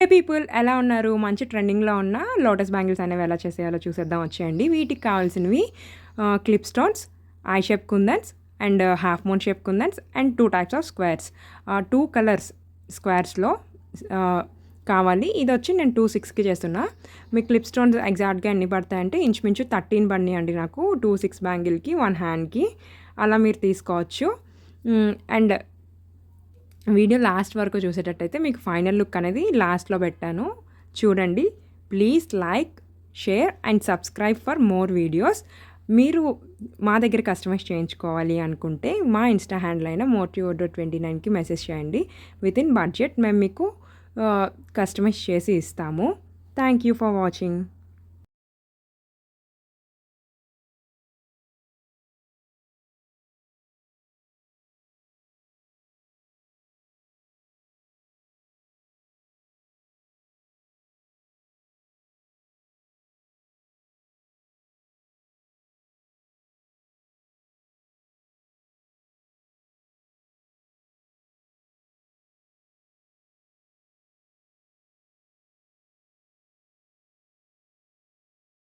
హే people ఎలా ఉన్నారు? మంచి ట్రెండింగ్లో ఉన్న లోటస్ బ్యాంగిల్స్ అనేవి ఎలా చేసేయాలో చూసేద్దాం. వచ్చేయండి. వీటికి కావాల్సినవి clip stones eye shape kundans and half moon shape kundans and two types of squares two colours స్క్వేర్స్లో కావాలి. ఇది వచ్చి నేను టూ సిక్స్కి చేస్తున్నా. మీ క్లిప్ స్టోన్స్ ఎగ్జాక్ట్గా ఎన్ని పడతాయంటే ఇంచుమించు థర్టీన్ అండి నాకు. టూ సిక్స్ బ్యాంగిల్కి వన్ హ్యాండ్కి అలా మీరు తీసుకోవచ్చు. అండ్ వీడియో లాస్ట్ వరకు చూసేటట్టయితే మీకు ఫైనల్ లుక్ అనేది లాస్ట్లో పెట్టాను. చూడండి please like share and subscribe for more videos. మీరు మా దగ్గర కస్టమైజ్ చేయించుకోవాలి అనుకుంటే మా ఇన్స్టా హ్యాండిల్ అయిన మోటివోడో ట్వంటీ నైన్కి మెసేజ్ చేయండి. విత్ ఇన్ బడ్జెట్ మేము మీకు కస్టమైజ్ చేసి ఇస్తాము. Thank you for watching.